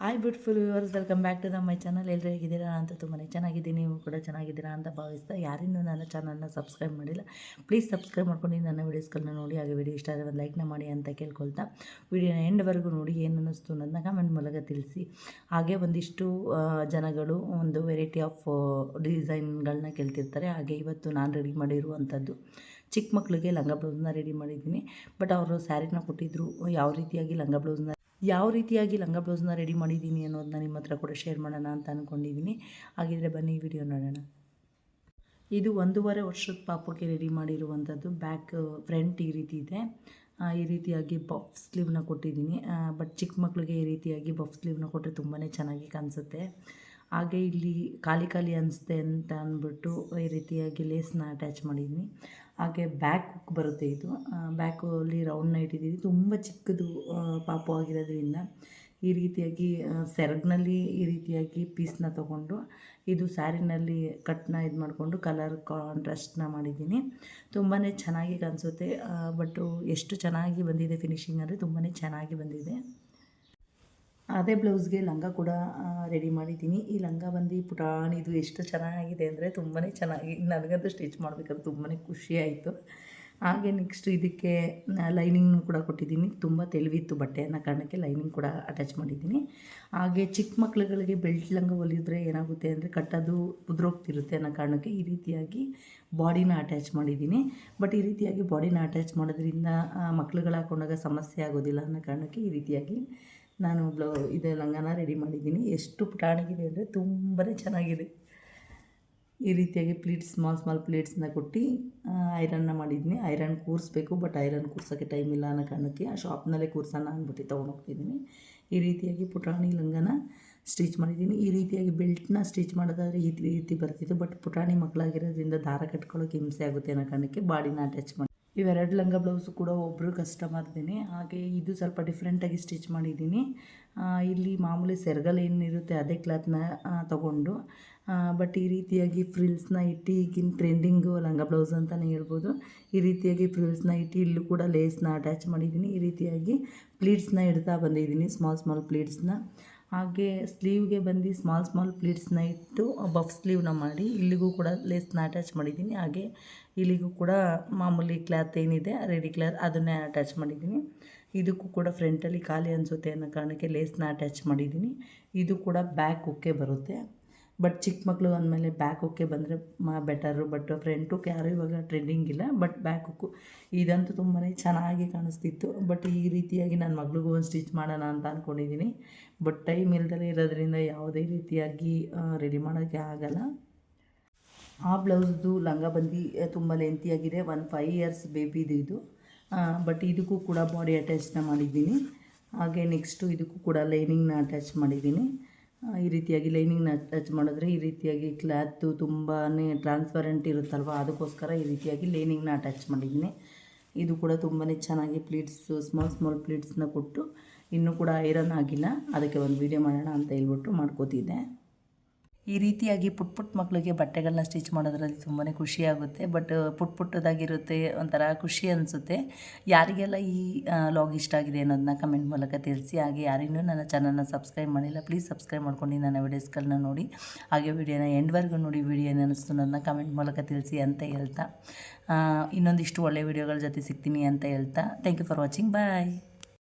Hi beautiful viewers welcome back to the my channel ಎಲ್ಲರೂ ಹೇಗಿದ್ದೀರಾ? ಅಂತ ತುಂಬಾ ಚೆನ್ನಾಗಿದ್ದೀನಿ. ನೀವು ಕೂಡ ಚೆನ್ನಾಗಿದ್ದೀರಾ ಅಂತ ಭಾವಿಸ್ತಾ ಯಾರಿನ್ನೂ ನನ್ನ ಚಾನಲ್ನ ಸಬ್ಸ್ಕ್ರೈಬ್ ಮಾಡಿಲ್ಲ. ಪ್ಲೀಸ್ ಸಬ್ಸ್ಕ್ರೈಬ್ ಮಾಡ್ಕೊಂಡು ನನ್ನ ವೀಡಿಯೋಸ್ಗಳನ್ನ ನೋಡಿ, ಹಾಗೆ ವೀಡಿಯೋ ಇಷ್ಟ ಆದರೆ ಒಂದು ಲೈಕ್ನ ಮಾಡಿ ಅಂತ ಕೇಳ್ಕೊಳ್ತಾ ವೀಡಿಯೋನ ಎಂಡ್ವರೆಗೂ ನೋಡಿ ಏನು ಅನ್ನಿಸ್ತು ಅನ್ನೋದನ್ನ ಕಮೆಂಟ್ ಮೂಲಕ ತಿಳಿಸಿ. ಹಾಗೆ ಒಂದಿಷ್ಟು ಜನಗಳು ಒಂದು ವೆರೈಟಿ ಆಫ್ ಡಿಸೈನ್ಗಳನ್ನ ಕೇಳ್ತಿರ್ತಾರೆ. ಹಾಗೆ ಇವತ್ತು ನಾನು ರೆಡಿ ಮಾಡಿರುವಂಥದ್ದು ಚಿಕ್ಕ ಮಕ್ಕಳಿಗೆ ಲಂಗ ಬ್ಲೌಸ್ನ ರೆಡಿ ಮಾಡಿದ್ದೀನಿ. ಬಟ್ ಅವರು ಸ್ಯಾರಿನ ಕೊಟ್ಟಿದ್ದರು ಯಾವ ರೀತಿಯಾಗಿ ಲಂಗ ಬ್ಲೌಸ್ನ ಯಾವ ರೀತಿಯಾಗಿ ಲಂಗ ಬ್ಲೌಸ್ನ ರೆಡಿ ಮಾಡಿದ್ದೀನಿ ಅನ್ನೋದನ್ನ ನಿಮ್ಮ ಹತ್ರ ಕೂಡ ಶೇರ್ ಮಾಡೋಣ ಅಂತ ಅಂದ್ಕೊಂಡಿದ್ದೀನಿ ಹಾಗಿದ್ರೆ ಬನ್ನಿ ವಿಡಿಯೋ ನೋಡೋಣ. ಇದು ಒಂದೂವರೆ ವರ್ಷದ ಪಾಪಕ್ಕೆ ರೆಡಿ ಮಾಡಿರುವಂಥದ್ದು ಬ್ಯಾಕ್ ಫ್ರಂಟ್ ಈ ರೀತಿ ಇದೆ. ಈ ರೀತಿಯಾಗಿ ಬಫ್ ಸ್ಲೀವ್ನ ಕೊಟ್ಟಿದ್ದೀನಿ ಬಟ್ ಚಿಕ್ಕ ಮಕ್ಕಳಿಗೆ ಈ ರೀತಿಯಾಗಿ ಬಫ್ ಸ್ಲೀವ್ನ ಕೊಟ್ಟರೆ ತುಂಬಾ ಚೆನ್ನಾಗಿ ಕಾಣಿಸುತ್ತೆ. ಹಾಗೆ ಇಲ್ಲಿ ಖಾಲಿ ಖಾಲಿ ಅನಿಸುತ್ತೆ ಅಂತ ಅಂದ್ಬಿಟ್ಟು ಈ ರೀತಿಯಾಗಿ ಲೇಸ್ನ ಅಟ್ಯಾಚ್ ಮಾಡಿದ್ದೀನಿ ಹಾಗೆ ಬ್ಯಾಕ್ ಬರುತ್ತೆ ಇದು. ಬ್ಯಾಕಲ್ಲಿ ರೌಂಡ್ನ ಇಟ್ಟಿದ್ದೀನಿ ತುಂಬ ಚಿಕ್ಕದು ಪಾಪು ಆಗಿರೋದ್ರಿಂದ ಈ ರೀತಿಯಾಗಿ ಸೆರಗ್ನಲ್ಲಿ ಈ ರೀತಿಯಾಗಿ ಪೀಸ್ನ ತೊಗೊಂಡು ಇದು ಸ್ಯಾರಿನಲ್ಲಿ ಕಟ್ನ ಇದು ಮಾಡಿಕೊಂಡು ಕಲರ್ ಕಾಂಟ್ರಾಸ್ಟ್ನ ಮಾಡಿದ್ದೀನಿ. ತುಂಬಾ ಚೆನ್ನಾಗಿ ಕಾಣಿಸುತ್ತೆ. ಬಟ್ಟು ಎಷ್ಟು ಚೆನ್ನಾಗಿ ಬಂದಿದೆ ಫಿನಿಶಿಂಗ್ ಅಂದರೆ ತುಂಬಾ ಚೆನ್ನಾಗಿ ಬಂದಿದೆ. ಅದೇ ಬ್ಲೌಸ್ಗೆ ಲಂಗ ಕೂಡ ರೆಡಿ ಮಾಡಿದ್ದೀನಿ. ಈ ಲಂಗ ಬಂದು ಪುಟಾಣಿದು ಎಷ್ಟು ಚೆನ್ನಾಗಿದೆ ಅಂದರೆ ತುಂಬಾ ಚೆನ್ನಾಗಿ, ನನಗಂತೂ ಸ್ಟಿಚ್ ಮಾಡಬೇಕಂತ ತುಂಬಾ ಖುಷಿ ಆಯಿತು. ಹಾಗೆ ನೆಕ್ಸ್ಟ್ ಇದಕ್ಕೆ ಲೈನಿಂಗ್ನು ಕೂಡ ಕೊಟ್ಟಿದ್ದೀನಿ. ತುಂಬ ತೆಳುವಿತ್ತು ಬಟ್ಟೆ ಅನ್ನೋ ಕಾರಣಕ್ಕೆ ಲೈನಿಂಗ್ ಕೂಡ ಅಟ್ಯಾಚ್ ಮಾಡಿದ್ದೀನಿ. ಹಾಗೆ ಚಿಕ್ಕ ಮಕ್ಳುಗಳಿಗೆ ಬೆಲ್ಟ್ ಲಂಗ ಹೊಲಿದ್ರೆ ಏನಾಗುತ್ತೆ ಅಂದರೆ ಕಟ್ಟೋದು ಉದುರೋಗ್ತಿರುತ್ತೆ ಅನ್ನೋ ಕಾರಣಕ್ಕೆ ಈ ರೀತಿಯಾಗಿ ಬಾಡಿನ ಅಟ್ಯಾಚ್ ಮಾಡಿದ್ದೀನಿ. ಬಟ್ ಈ ರೀತಿಯಾಗಿ ಬಾಡಿನ ಅಟ್ಯಾಚ್ ಮಾಡೋದ್ರಿಂದ ಮಕ್ಳುಗಳು ಹಾಕೊಂಡಾಗ ಸಮಸ್ಯೆ ಆಗೋದಿಲ್ಲ ಅನ್ನೋ ಕಾರಣಕ್ಕೆ ಈ ರೀತಿಯಾಗಿ ನಾನು ಬ್ಲೌ ಇದು ಲಂಗನ ರೆಡಿ ಮಾಡಿದ್ದೀನಿ. ಎಷ್ಟು ಪುಟಾಣಿಗಿದೆ ಅಂದರೆ ತುಂಬಾ ಚೆನ್ನಾಗಿದೆ. ಈ ರೀತಿಯಾಗಿ ಪ್ಲೇಟ್ಸ್ ಸ್ಮಾಲ್ ಸ್ಮಾಲ್ ಪ್ಲೇಟ್ಸ್ನ ಕೊಟ್ಟು ಐರನ್ನ ಮಾಡಿದ್ದೀನಿ. ಐರನ್ ಕೂರಿಸ್ಬೇಕು ಬಟ್ ಐರನ್ ಕೂರ್ಸೋಕ್ಕೆ ಟೈಮ್ ಇಲ್ಲ ಅನ್ನೋ ಕಾರಣಕ್ಕೆ ಆ ಶಾಪ್ನಲ್ಲೇ ಕೂರ್ಸೋಣ ಅಂದ್ಬಿಟ್ಟು ತೊಗೊಂಡೋಗ್ತಿದ್ದೀನಿ ಈ ರೀತಿಯಾಗಿ ಪುಟಾಣಿ ಲಂಗನ ಸ್ಟಿಚ್ ಮಾಡಿದ್ದೀನಿ. ಈ ರೀತಿಯಾಗಿ ಬೆಲ್ಟ್ನ ಸ್ಟಿಚ್ ಮಾಡೋದಾದ್ರೆ ಈ ರೀತಿ ಬರ್ತಿತ್ತು ಬಟ್ ಪುಟಾಣಿ ಮಕ್ಕಳಾಗಿರೋದ್ರಿಂದ ದಾರ ಕಟ್ಕೊಳ್ಳೋಕೆ ಹಿಂಸೆ ಆಗುತ್ತೆ ಅನ್ನೋ ಕಾರಣಕ್ಕೆ ಬಾಡಿನ ಅಟ್ಯಾಚ್ ಮಾಡಿ ಇವೆರಡು ಲಂಗ ಬ್ಲೌಸು ಕೂಡ ಒಬ್ಬರು ಕಸ್ಟಮರ್ದೇನೆ ಹಾಗೆ ಇದು ಸ್ವಲ್ಪ ಡಿಫ್ರೆಂಟಾಗಿ ಸ್ಟಿಚ್ ಮಾಡಿದ್ದೀನಿ. ಇಲ್ಲಿ ಮಾಮೂಲಿ ಸೆರಗಲ್ ಏನಿರುತ್ತೆ ಅದೇ ಕ್ಲಾತ್ನ ತಗೊಂಡು. ಬಟ್ ಈ ರೀತಿಯಾಗಿ ಫ್ರಿಲ್ಸ್ನ ಇಟ್ಟು ಈಗಿನ ಟ್ರೆಂಡಿಂಗು ಲಂಗ ಬ್ಲೌಸ್ ಅಂತಲೇ ಹೇಳ್ಬೋದು. ಈ ರೀತಿಯಾಗಿ ಫ್ರಿಲ್ಸ್ನ ಇಟ್ಟು ಇಲ್ಲೂ ಕೂಡ ಲೇಸ್ನ ಅಟ್ಯಾಚ್ ಮಾಡಿದ್ದೀನಿ. ಈ ರೀತಿಯಾಗಿ ಪ್ಲೀಟ್ಸ್ನ ಇಡ್ತಾ ಬಂದಿದ್ದೀನಿ ಸ್ಮಾಲ್ ಸ್ಮಾಲ್ ಪ್ಲೀಟ್ಸ್ನ ಹಾಗೆ ಸ್ಲೀವ್ಗೆ ಬಂದು ಸ್ಮಾಲ್ ಸ್ಮಾಲ್ ಪ್ಲೀಟ್ಸ್ನ ಇಟ್ಟು ಬಫ್ ಸ್ಲೀವ್ನ ಮಾಡಿ, ಇಲ್ಲಿಗೂ ಕೂಡ ಲೇಸ್ನ ಅಟ್ಯಾಚ್ ಮಾಡಿದ್ದೀನಿ. ಹಾಗೆ ಇಲ್ಲಿಗೂ ಕೂಡ ಮಾಮೂಲಿ ಕ್ಲಾತ್ ಏನಿದೆ ರೆಡಿ ಕ್ಲಾತ್ ಅದನ್ನೇ ಅಟ್ಯಾಚ್ ಮಾಡಿದ್ದೀನಿ. ಇದಕ್ಕೂ ಕೂಡ ಫ್ರಂಟಲ್ಲಿ ಖಾಲಿ ಅನಿಸುತ್ತೆ ಅನ್ನೋ ಕಾರಣಕ್ಕೆ ಲೇಸ್ನ ಅಟ್ಯಾಚ್ ಮಾಡಿದ್ದೀನಿ. ಇದು ಕೂಡ ಬ್ಯಾಕ್ ಉಕ್ಕೆ ಬರುತ್ತೆ. ಬಟ್ ಚಿಕ್ಕ ಮಕ್ಕಳು ಅಂದಮೇಲೆ ಬ್ಯಾಕ್ ಹುಕ್ಕೆ ಬಂದರೆ ಮಾ ಬೆಟರು ಬಟ್ ಫ್ರಂಟ್ ಹುಕ್ ಯಾರು ಇವಾಗ ಟ್ರೆಂಡಿಂಗ್ ಇಲ್ಲ. ಬಟ್ ಬ್ಯಾಕ್ ಹುಕ್ಕು ಇದಂತೂ ತುಂಬಾ ಚೆನ್ನಾಗಿ ಕಾಣಿಸ್ತಿತ್ತು. ಬಟ್ ಈ ರೀತಿಯಾಗಿ ನನ್ನ ಮಗಳಿಗೂ ಒಂದು ಸ್ಟಿಚ್ ಮಾಡೋಣ ಅಂತ ಅಂದ್ಕೊಂಡಿದ್ದೀನಿ ಬಟ್ ಟೈಮ್ ಇಲ್ದಲೇ ಇರೋದ್ರಿಂದ ಯಾವುದೇ ರೀತಿಯಾಗಿ ರೆಡಿ ಮಾಡೋಕ್ಕೆ ಆಗಲ್ಲ. ಆ ಬ್ಲೌಸ್ದು ಲಂಗ ಬಂದು ತುಂಬ ಲೆಂತಿಯಾಗಿದೆ ಒನ್ ಫೈವ್ ಇಯರ್ಸ್ ಬೇಬಿದು ಇದು. ಬಟ್ ಇದಕ್ಕೂ ಕೂಡ ಬಾಡಿ ಅಟ್ಯಾಚ್ನ ಮಾಡಿದ್ದೀನಿ. ಹಾಗೆ ನೆಕ್ಸ್ಟು ಇದಕ್ಕೂ ಕೂಡ ಲೈನಿಂಗ್ನ ಅಟ್ಯಾಚ್ ಮಾಡಿದ್ದೀನಿ. ಈ ರೀತಿಯಾಗಿ ಲೈನಿಂಗ್ನ ಅಟ್ಯಾಚ್ ಮಾಡಿದ್ರೆ ಈ ರೀತಿಯಾಗಿ ಕ್ಲಾತು ತುಂಬಾ ಟ್ರಾನ್ಸ್ಪರೆಂಟ್ ಇರುತ್ತಲ್ವ? ಅದಕ್ಕೋಸ್ಕರ ಈ ರೀತಿಯಾಗಿ ಲೈನಿಂಗ್ನ ಅಟ್ಯಾಚ್ ಮಾಡಿದ್ದೀನಿ. ಇದು ಕೂಡ ತುಂಬಾ ಚೆನ್ನಾಗಿ ಪ್ಲೀಟ್ಸು ಸ್ಮಾಲ್ ಸ್ಮಾಲ್ ಪ್ಲೀಟ್ಸ್ನ ಕೊಟ್ಟು ಇನ್ನೂ ಕೂಡ ಐರನ್ ಆಗಿಲ್ಲ. ಅದಕ್ಕೆ ಒಂದು ವೀಡಿಯೋ ಮಾಡೋಣ ಅಂತ ಹೇಳ್ಬಿಟ್ಟು ಮಾಡ್ಕೋತಿದ್ದೆ. ಈ ರೀತಿಯಾಗಿ ಪುಟ್ ಪುಟ್ ಮಕ್ಕಳಿಗೆ ಬಟ್ಟೆಗಳನ್ನ ಸ್ಟಿಚ್ ಮಾಡೋದ್ರಲ್ಲಿ ತುಂಬಾ ಖುಷಿಯಾಗುತ್ತೆ ಬಟ್ ಪುಟ್ ಪುಟ್ಟದಾಗಿರುತ್ತೆ, ಒಂಥರ ಖುಷಿ ಅನಿಸುತ್ತೆ. ಯಾರಿಗೆಲ್ಲ ಈ ಲಾಗ್ ಇಷ್ಟ ಆಗಿದೆ ಅನ್ನೋದನ್ನ ಕಮೆಂಟ್ ಮೂಲಕ ತಿಳಿಸಿ. ಹಾಗೆ ಯಾರಿಗೂ ನನ್ನ ಚಾನಲ್ನ ಸಬ್ಸ್ಕ್ರೈಬ್ ಮಾಡಿಲ್ಲ, ಪ್ಲೀಸ್ ಸಬ್ಸ್ಕ್ರೈಬ್ ಮಾಡ್ಕೊಂಡು ನನ್ನ ವಿಡಿಯೋಸ್ಗಳನ್ನ ನೋಡಿ. ಹಾಗೆ ವಿಡಿಯೋನ ಎಂಡ್ವರೆಗೂ ನೋಡಿ, ವಿಡಿಯೋ ನೆನೆಸ್ತು ನನ್ನ ಕಮೆಂಟ್ ಮೂಲಕ ತಿಳಿಸಿ ಅಂತ ಹೇಳ್ತಾ. ಇನ್ನೊಂದಿಷ್ಟು ಒಳ್ಳೆ ವಿಡಿಯೋಗಳ ಜೊತೆ ಸಿಗ್ತೀನಿ ಅಂತ ಹೇಳ್ತಾ. Thank you for watching bye